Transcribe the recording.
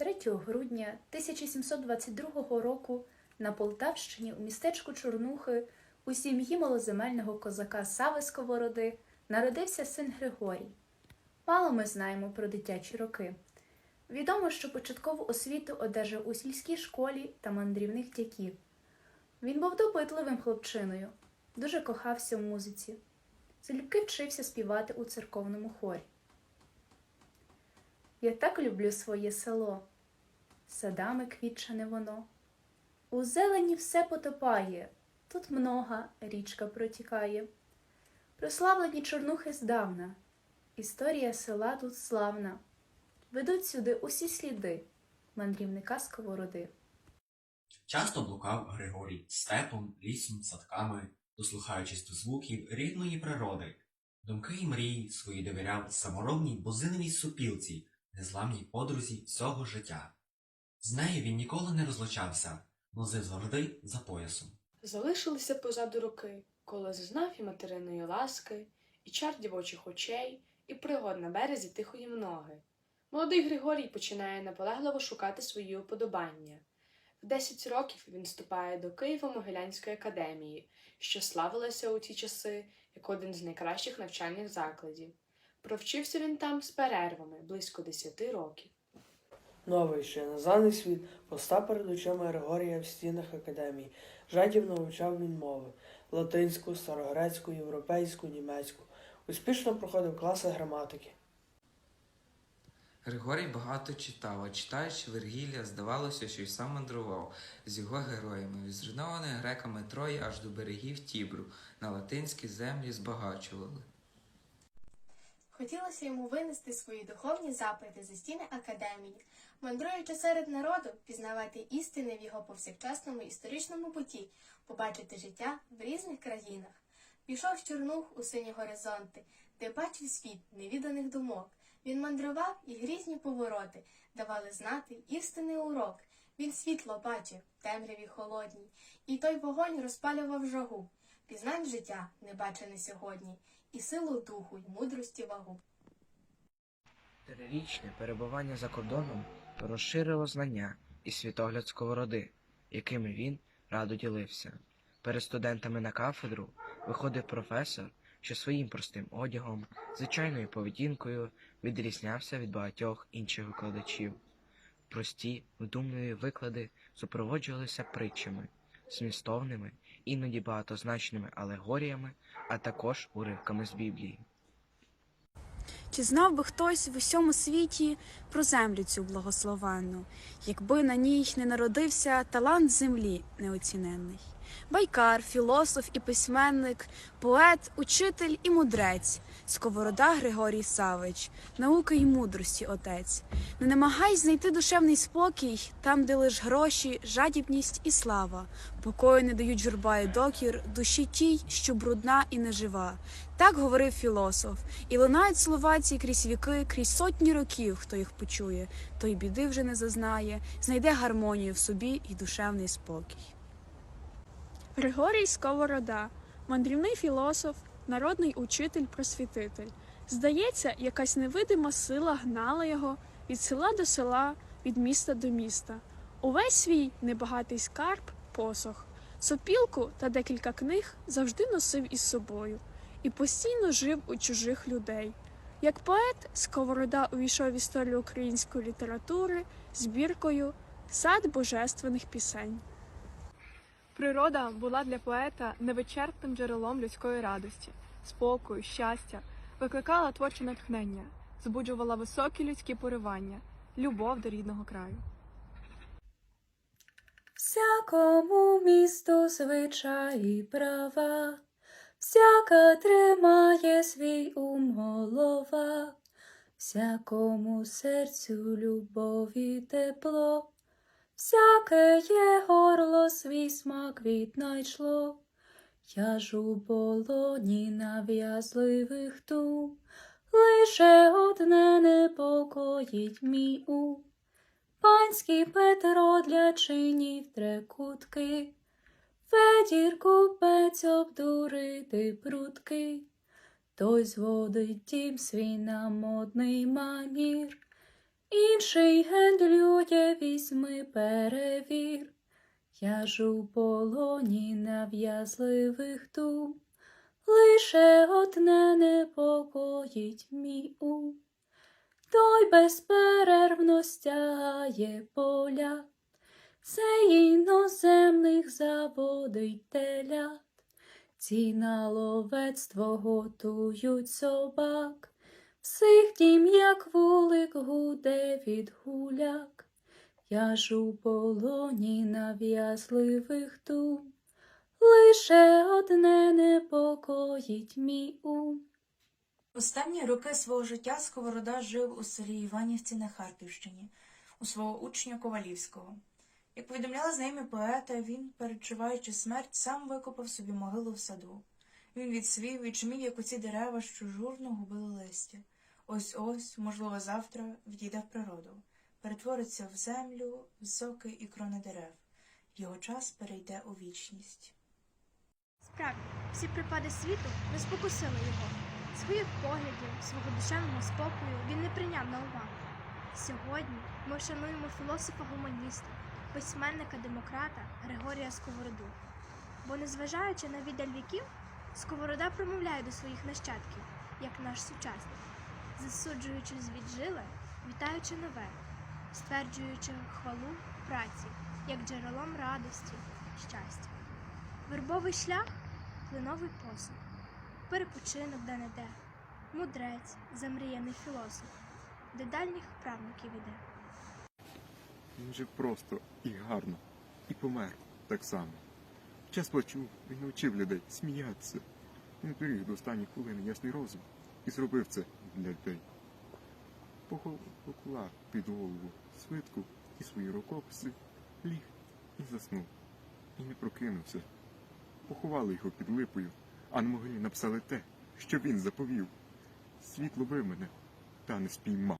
3 грудня 1722 року на Полтавщині у містечку Чорнухи у сім'ї малоземельного козака Сави Сковороди народився син Григорій. Мало ми знаємо про дитячі роки. Відомо, що початкову освіту одержав у сільській школі та мандрівних дяків. Він був допитливим хлопчиною, дуже кохався в музиці. Залюбки вчився співати у церковному хорі. Я так люблю своє село, садами квітчане воно. У зелені все потопає, тут много річка протікає. Прославлені чорнухи здавна, історія села тут славна. Ведуть сюди усі сліди мандрівника сковороди. Часто блукав Григорій степом, лісом, садками, дослухаючись до звуків рідної природи. Думки й мрії свої довіряв саморобній бузиновій супілці, незламній подрузі всього життя. З нею він ніколи не розлучався, носив завжди за поясом. Залишилися позаду роки, коли зазнав і материної ласки, і чар дівочих очей, і пригод на березі тихої многи. Молодий Григорій починає наполегливо шукати свої уподобання. В 10 років він вступає до Києво-Могилянської академії, що славилася у ті часи як один з найкращих навчальних закладів. Провчився він там з перервами близько 10 років. Новий ще незнаний світ постав перед очима Григорія в стінах академії. Жадібно вивчав він мови латинську, старогрецьку, європейську, німецьку. Успішно проходив класи граматики. Григорій багато читав, а читаючи Вергілля, здавалося, що й сам мандрував з його героями, від зруйнованої греками Трої аж до берегів Тібру, на латинські землі збагачували. Хотілося йому винести свої духовні запити за стіни академії, мандруючи серед народу, пізнавати істини в його повсякчасному історичному буті, побачити життя в різних країнах. Пішов Чорнух у сині горизонти, де бачив світ невіданих думок. Він мандрував і грізні повороти давали знати істинний урок. Він світло бачив, темряві холодній, і той вогонь розпалював жагу. Пізнань життя не бачене сьогодні, і силу духу й мудрості вагу. Трирічне перебування за кордоном розширило знання і світогляд сковороди, якими він радо ділився. Перед студентами на кафедру виходив професор, що своїм простим одягом, звичайною поведінкою відрізнявся від багатьох інших викладачів. Прості, вдумливі виклади супроводжувалися притчами, змістовними, іноді багатозначними алегоріями, а також уривками з Біблії. Чи знав би хтось в усьому світі про землю цю благословенну, якби на ній не народився талант землі неоціненний? Байкар, філософ і письменник, поет, учитель і мудрець, сковорода Григорій Савич, науки й мудрості отець. Не намагай знайти душевний спокій там, де лиш гроші, жадібність і слава, покою не дають журба і докір душі тій, що брудна і нежива. Так говорив філософ, і лунають слова ці крізь віки, крізь сотні років, хто їх почує, той біди вже не зазнає, знайде гармонію в собі і душевний спокій. Григорій Сковорода, мандрівний філософ, народний учитель-просвітитель. Здається, якась невидима сила гнала його від села до села, від міста до міста. Увесь свій небагатий скарб посох, сопілку та декілька книг завжди носив із собою і постійно жив у чужих людей. Як поет, Сковорода увійшов в історію української літератури збіркою Сад божественних пісень. Природа була для поета невичерпним джерелом людської радості, спокою, щастя, викликала творче натхнення, збуджувала високі людські поривання, любов до рідного краю. Всякому місту звичаї права, всяка тримає свій ум голова, всякому серцю любов і тепло, всяке є горло свій смак віднайшло. Я ж у полоні нав'язливих дум, лише одне непокоїть мій ум. Панський Петро для чинів трекутки, Федір купець обдурити прутки, той зводить дім свій на модний манір, Інший гендлює візьми перевір. Я ж у полоні нав'язливих дум, лише одне непокоїть мій ум. Той безперервно стягає поля, це іноземних заводить телят. Ці на ловецтво готують собак, всіх дім, як вулик гуде від гуляк. Я ж у полоні нав'язливих дум, лише одне непокоїть мій ум. Останні роки свого життя Сковорода жив у селі Іванівці на Харківщині, у свого учня Ковалівського. Як повідомляли знайомі поета, він, перечуваючи смерть, сам викопав собі могилу в саду. Він відсвів і чмів, як оці дерева, що журно губили листя. Ось ось, можливо, завтра вдійде в природу, перетвориться в землю, в соки і крони дерев. Його час перейде у вічність. Справді, всі припади світу не спокусили його. Своїх поглядів, свого душевного спокою він не прийняв на увагу. Сьогодні ми вшануємо філософа-гуманіста, письменника-демократа Григорія Сковороду. Бо, незважаючи на віддаль віків, Сковорода промовляє до своїх нащадків, як наш сучасник, засуджуючи звід жиле, вітаючи нове, стверджуючи хвалу праці, як джерелом радості, щастя. Вербовий шлях клиновий посуд, перепочинок де-не-де, мудрець, замріяний філософ, до дальніх правників іде. Він жив просто і гарно, і помер так само. Час плачу він навчив людей сміятися. Він зберіг до останніх хвилин ясний розум і зробив це для людей. Поклав під голову свитку і свої рукописи, ліг і заснув, і не прокинувся. Поховали його під липою, а на могилі написали те, що він заповів. Світ ловив мене, та не спіймав.